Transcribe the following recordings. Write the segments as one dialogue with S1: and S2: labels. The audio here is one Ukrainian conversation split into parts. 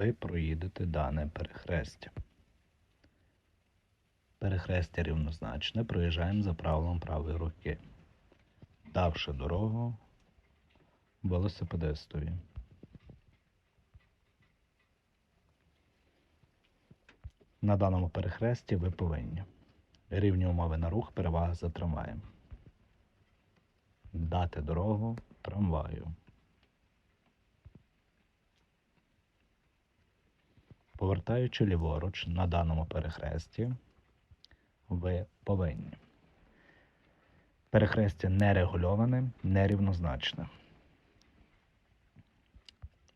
S1: ви проїдете дане перехрестя. Перехрестя рівнозначне, проїжджаємо за правилом правої руки, давши дорогу велосипедистові. На даному перехресті ви повинні. Рівні умови на рух, перевага за трамваєм. Дати дорогу трамваю. Повертаючи ліворуч на даному перехресті, ви повинні. Перехрестя нерегульоване, нерівнозначне.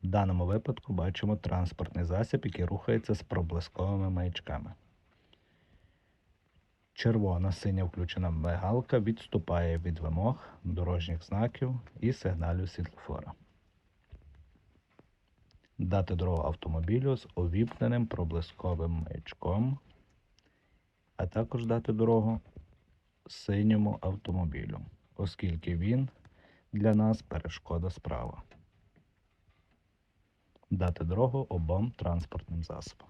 S1: В даному випадку бачимо транспортний засіб, який рухається з проблисковими маячками. Червона синя включена мигалка відступає від вимог дорожніх знаків і сигналів світлофора. Дати дорогу автомобілю з увімкненим проблисковим маячком, а також дати дорогу синьому автомобілю, оскільки він для нас перешкода справа. Дати дорогу обом транспортним засобам.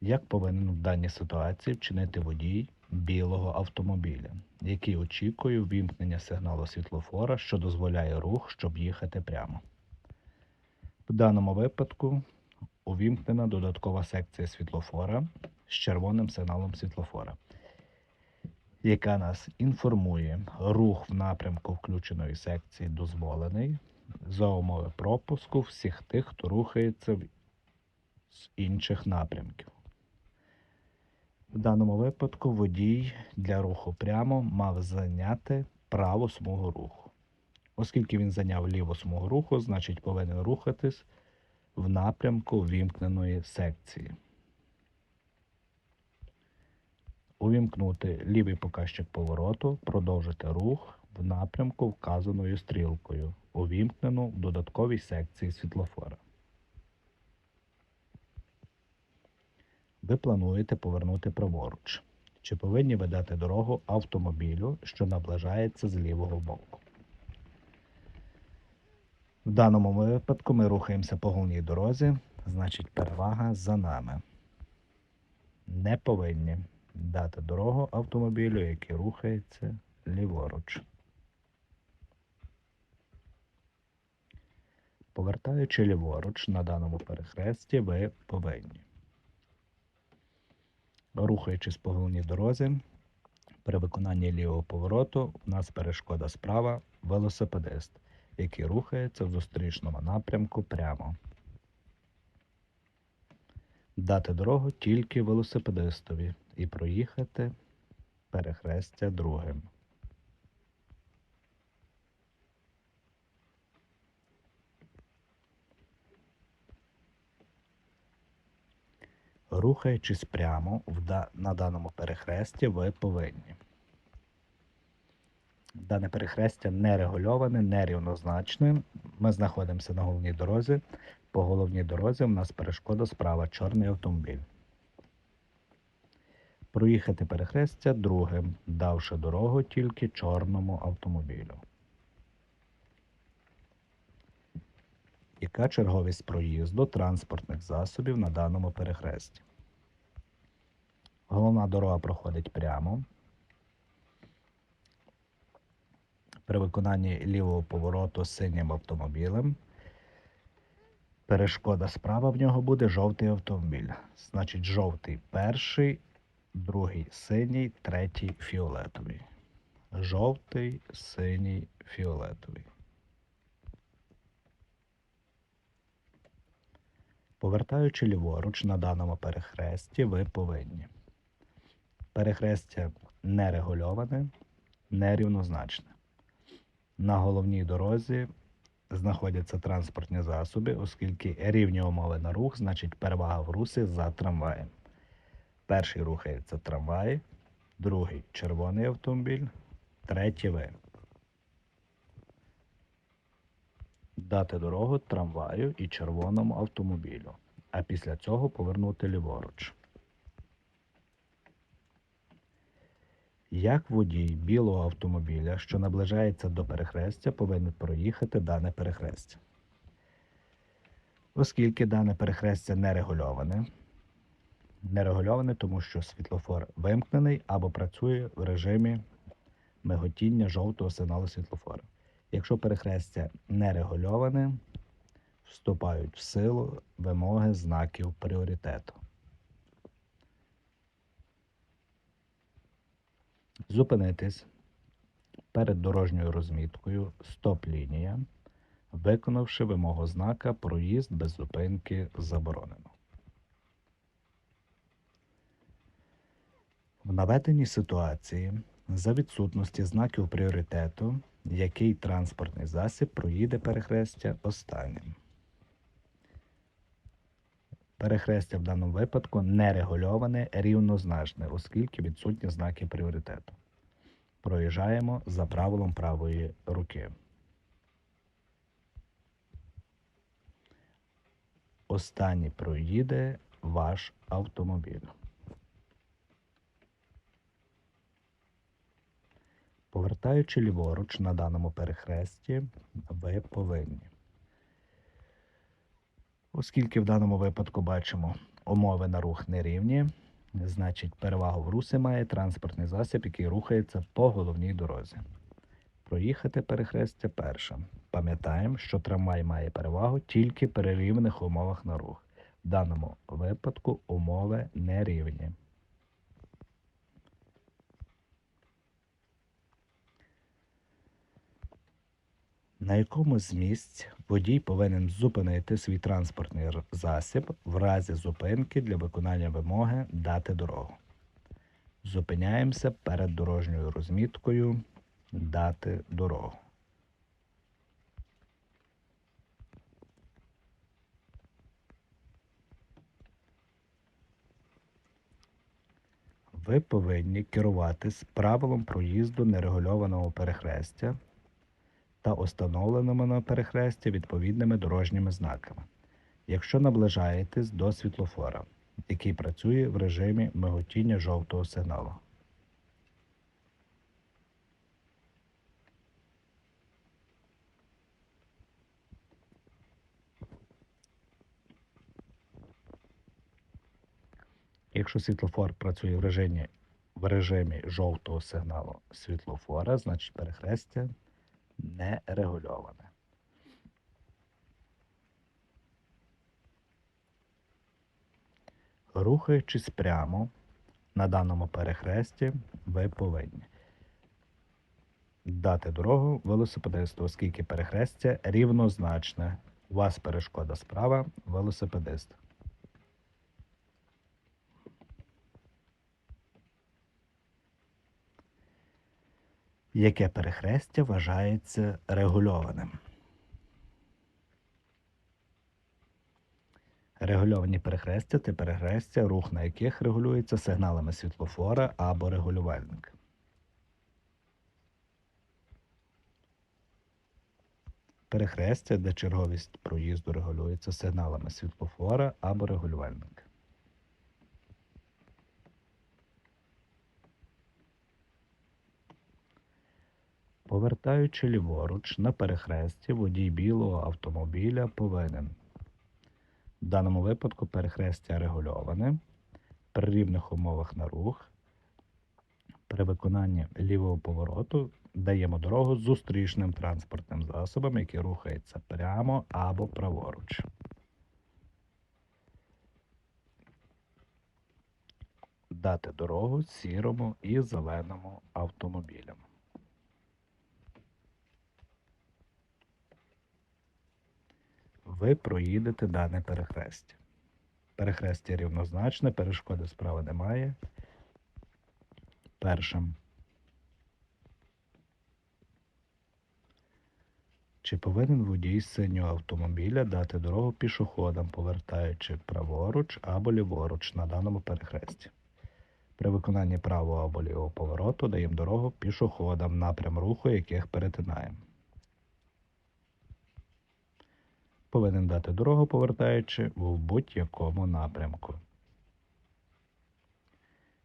S1: Як повинен в даній ситуації вчинити водій білого автомобіля, який очікує ввімкнення сигналу світлофора, що дозволяє рух, щоб їхати прямо? В даному випадку увімкнена додаткова секція світлофора з червоним сигналом світлофора, яка нас інформує, рух в напрямку включеної секції дозволений за умови пропуску всіх тих, хто рухається з інших напрямків. В даному випадку водій для руху прямо мав зайняти праву смугу руху. Оскільки він зайняв ліву смугу руху, значить повинен рухатись в напрямку вімкненої секції. Увімкнути лівий показчик повороту, продовжити рух в напрямку вказаною стрілкою, увімкнену в додатковій секції світлофора. Ви плануєте повернути праворуч. Чи повинні ви дати дорогу автомобілю, що наближається з лівого боку? В даному випадку ми рухаємося по головній дорозі, значить перевага за нами. Не повинні дати дорогу автомобілю, який рухається ліворуч. Повертаючи ліворуч на даному перехресті, ви повинні рухаючись по головній дорозі, при виконанні лівого повороту у нас перешкода справа велосипедист, який рухається в зустрічному напрямку прямо. Дати дорогу тільки велосипедистові і проїхати перехрестя другим. Рухаючись прямо на даному перехресті, ви повинні. Дане перехрестя не регульоване, не рівнозначне. Ми знаходимося на головній дорозі. По головній дорозі у нас перешкода справа чорний автомобіль. Проїхати перехрестя другим, давши дорогу тільки чорному автомобілю. Яка черговість проїзду транспортних засобів на даному перехресті? Головна дорога проходить прямо. При виконанні лівого повороту синім автомобілем. Перешкода справа в нього буде жовтий автомобіль. Значить, жовтий перший, другий синій, третій фіолетовий. Жовтий, синій, фіолетовий. Повертаючи ліворуч на даному перехресті, ви повинні. Перехрестя нерегульоване, нерівнозначне. На головній дорозі знаходяться транспортні засоби, оскільки рівні умови на рух, значить перевага в русі за трамваєм. Перший рухається трамвай, другий червоний автомобіль, третій ви. Дати дорогу трамваю і червоному автомобілю, а після цього повернути ліворуч. Як водій білого автомобіля, що наближається до перехрестя, повинен проїхати дане перехрестя? Оскільки дане перехрестя не регульоване, не регульоване, тому що світлофор вимкнений або працює в режимі миготіння жовтого сигналу світлофора. Якщо перехрестя не регульоване, вступають в силу вимоги знаків пріоритету. Зупинитись перед дорожньою розміткою стоп-лінія, виконавши вимогу знака проїзд без зупинки заборонено. В наведеній ситуації за відсутності знаків пріоритету, який транспортний засіб проїде перехрестя останнім. Перехрестя в даному випадку не регульоване рівнозначне, оскільки відсутні знаки пріоритету. Проїжджаємо за правилом правої руки. Останній проїде ваш автомобіль. Повертаючи ліворуч на даному перехресті, ви повинні. Оскільки в даному випадку бачимо умови на рух нерівні, значить перевагу в русі має транспортний засіб, який рухається по головній дорозі. Проїхати перехрестя першим. Пам'ятаємо, що трамвай має перевагу тільки при рівних умовах на рух. В даному випадку умови нерівні. На якому з місць водій повинен зупинити свій транспортний засіб в разі зупинки для виконання вимоги дати дорогу. Зупиняємося перед дорожньою розміткою дати дорогу. Ви повинні керуватись правилом проїзду нерегульованого перехрестя та установленими на перехресті відповідними дорожніми знаками. Якщо наближаєтесь до світлофора, який працює в режимі миготіння жовтого сигналу. Якщо світлофор працює в режимі, в режимі жовтого сигналу світлофора, значить перехрестя не регульоване. Рухаючись прямо на даному перехресті, ви повинні дати дорогу велосипедисту, оскільки перехрестя рівнозначне. У вас перешкода справа, велосипедист. Яке перехрестя вважається регульованим? Регульовані перехрестя це перехрестя, рух на яких регулюється сигналами світлофора або регулювальника. Перехрестя, де черговість проїзду регулюється сигналами світлофора або регулювальника. Повертаючи ліворуч на перехресті, водій білого автомобіля повинен. В даному випадку перехрестя регульоване при рівних умовах на рух. При виконанні лівого повороту даємо дорогу зустрічним транспортним засобам, які рухаються прямо або праворуч. Дати дорогу сірому і зеленому автомобілям. ви проїдете дане перехрестя. Перехрестя рівнозначне, перешкоди справи немає. Першим. Чи повинен водій синього автомобіля дати дорогу пішоходам, повертаючи праворуч або ліворуч на даному перехресті? При виконанні правого або лівого повороту даємо дорогу пішоходам, напрям руху яких перетинаємо. Повинен дати дорогу, повертаючи в будь-якому напрямку.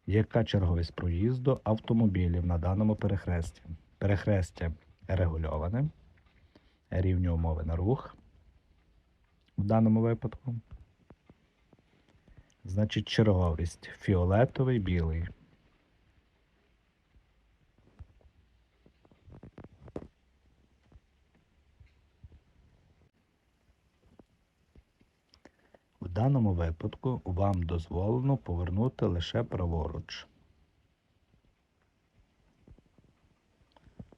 S1: Яка черговість проїзду автомобілів на даному перехресті? Перехрестя регульоване, рівні умови на рух. в даному випадку. Значить, черговість фіолетовий, білий. Даному випадку вам дозволено повернути лише праворуч.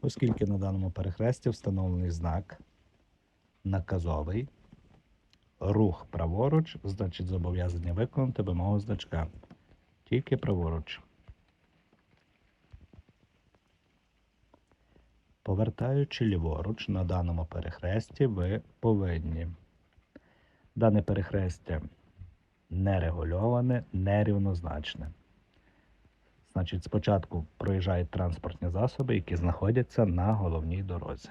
S1: Оскільки на даному перехресті встановлений знак наказовий, рух праворуч, значить зобов'язання виконати вимогу значка. Тільки праворуч. Повертаючи ліворуч на даному перехресті, ви повинні. Дане перехрестя нерегульоване, нерівнозначне. Значить, спочатку проїжджають транспортні засоби, які знаходяться на головній дорозі.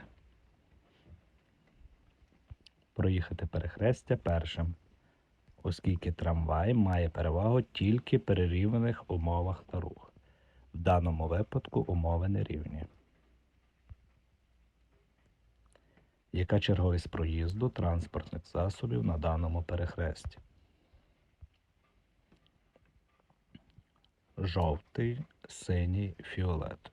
S1: Проїхати перехрестя першим, оскільки трамвай має перевагу тільки при рівних умовах та рух. В даному випадку умови нерівні. Яка черговість проїзду транспортних засобів на даному перехресті? Жовтий, синій, фіолетовий.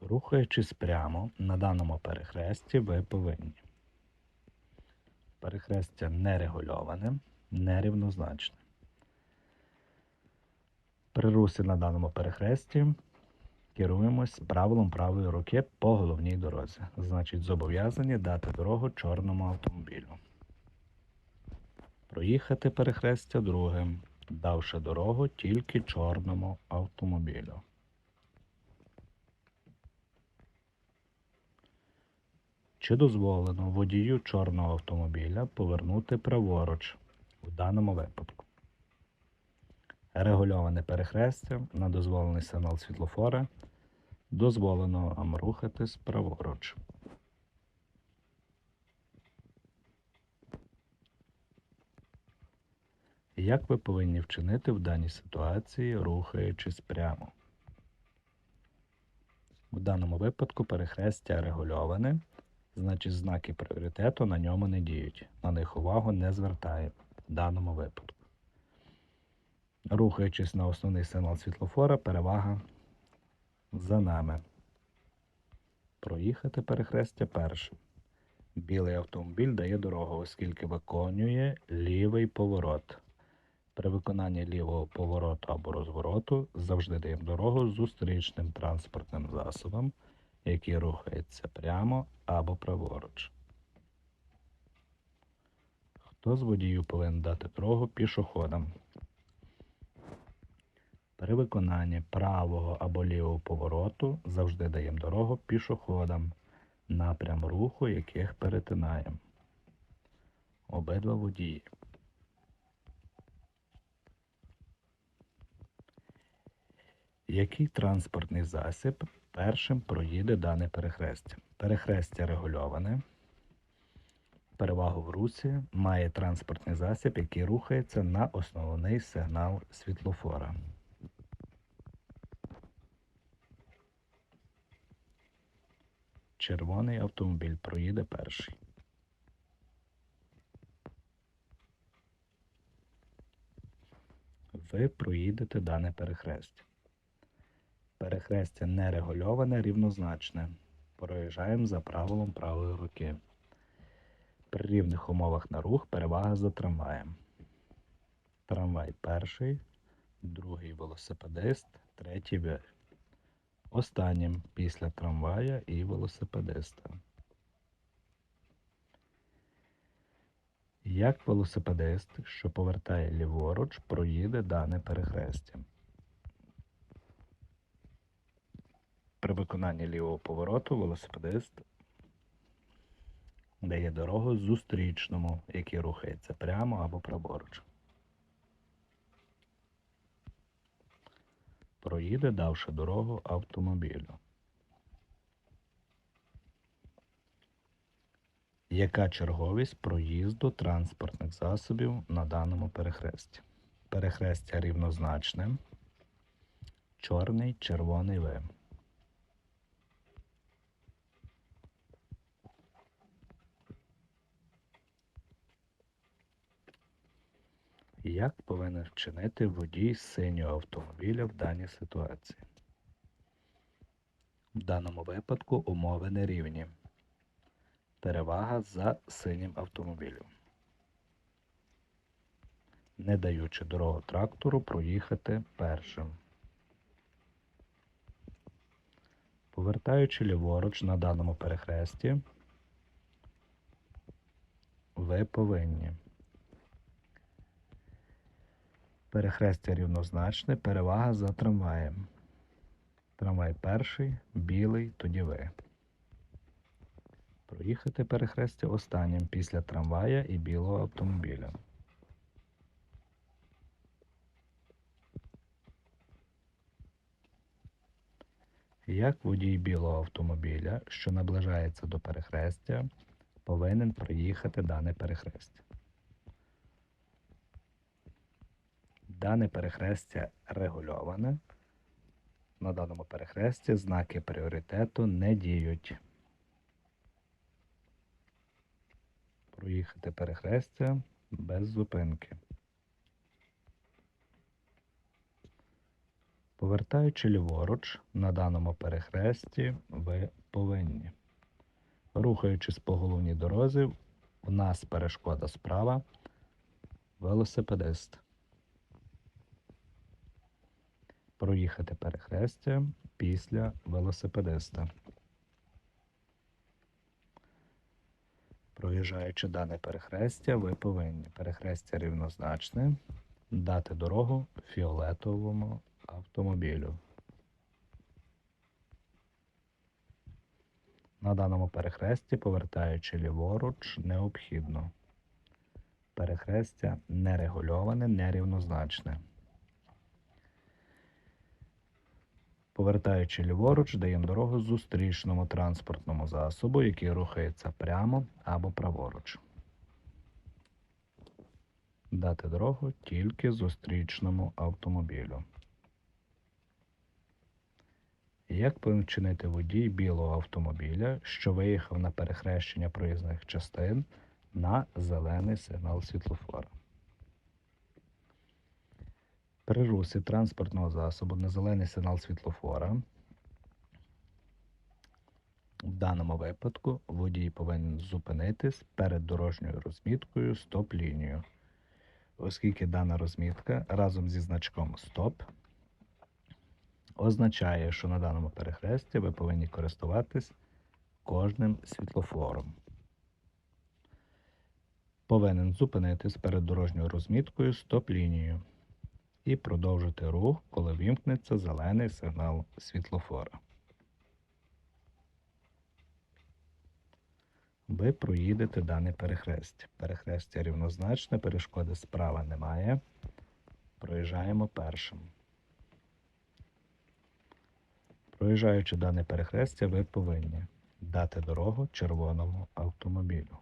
S1: Рухаючись прямо на даному перехресті, ви повинні. Перехрестя нерегульоване, нерівнозначне. При русі на даному перехресті керуємось правилом правої руки по головній дорозі. Значить, зобов'язані дати дорогу чорному автомобілю. Проїхати перехрестя другим, давши дорогу тільки чорному автомобілю. Чи дозволено водію чорного автомобіля повернути праворуч у даному випадку? Регульоване перехрестя на дозволений сигнал світлофора. Дозволено вам рухатись праворуч. Як ви повинні вчинити в даній ситуації, рухаючись прямо? В даному випадку перехрестя регульоване, значить знаки пріоритету на ньому не діють. На них увагу не звертаємо в даному випадку. Рухаючись на основний сигнал світлофора, перевага за нами. Проїхати перехрестя першим. Білий автомобіль дає дорогу, оскільки виконує лівий поворот. При виконанні лівого повороту або розвороту завжди даємо дорогу зустрічним транспортним засобам, який рухається прямо або праворуч. Хто з водіїв повинен дати дорогу пішоходам? При виконанні правого або лівого повороту завжди даємо дорогу пішоходам, напрям руху яких перетинаємо. Обидва водії. Який транспортний засіб першим проїде дане перехрестя? Перехрестя регульоване. Перевагу в русі має транспортний засіб, який рухається на основний сигнал світлофора. Червоний автомобіль проїде перший. Ви проїдете дане перехрестя. Перехрестя нерегульоване, рівнозначне. Проїжджаємо за правилом правої руки. При рівних умовах на рух перевага за трамваєм. Трамвай перший, другий велосипедист, третій. Останнім після трамвая і велосипедиста. Як велосипедист, що повертає ліворуч, проїде дане перехрестя. При виконанні лівого повороту велосипедист дає дорогу зустрічному, який рухається прямо або праворуч. Проїде, давши дорогу автомобілю. Яка черговість проїзду транспортних засобів на даному перехресті? Перехрестя рівнозначне. Чорний, червоний Ви. Як повинен вчинити водій синього автомобіля в даній ситуації? В даному випадку умови нерівні. Перевага за синім автомобілем. Не даючи дорогу трактору проїхати першим. Повертаючи ліворуч на даному перехресті, ви повинні. Перехрестя рівнозначне, перевага за трамваєм. Трамвай перший, білий, тоді ви. Проїхати перехрестя останнім після трамвая і білого автомобіля. Як водій білого автомобіля, що наближається до перехрестя, повинен проїхати дане перехрестя. Дане перехрестя регульоване. На даному перехресті знаки пріоритету не діють. Проїхати перехрестя без зупинки. Повертаючи ліворуч, на даному перехресті ви повинні. Рухаючись по головній дорозі, у нас перешкода справа, велосипедист. Проїхати перехрестя після велосипедиста. Проїжджаючи дане перехрестя, ви повинні перехрестя рівнозначне дати дорогу фіолетовому автомобілю. На даному перехресті, повертаючи ліворуч, необхідно. Перехрестя нерегульоване, нерівнозначне. Повертаючи ліворуч, даємо дорогу зустрічному транспортному засобу, який рухається прямо або праворуч. Дати дорогу тільки зустрічному автомобілю. Як повинен вчинити водій білого автомобіля, що виїхав на перехрещення проїзних частин на зелений сигнал світлофора? При русі транспортного засобу на зелений сигнал світлофора. В даному випадку водій повинен зупинитись перед дорожньою розміткою стоп-лінією, оскільки дана розмітка разом зі значком Стоп означає, що на даному перехресті ви повинні користуватись кожним світлофором. Повинен зупинитись перед дорожньою розміткою стоп-лінією і продовжити рух, коли вімкнеться зелений сигнал світлофора. Ви проїдете дане перехрестя. Перехрестя рівнозначне, перешкоди справа немає. Проїжджаємо першим. Проїжджаючи дане перехрестя, ви повинні дати дорогу червоному автомобілю.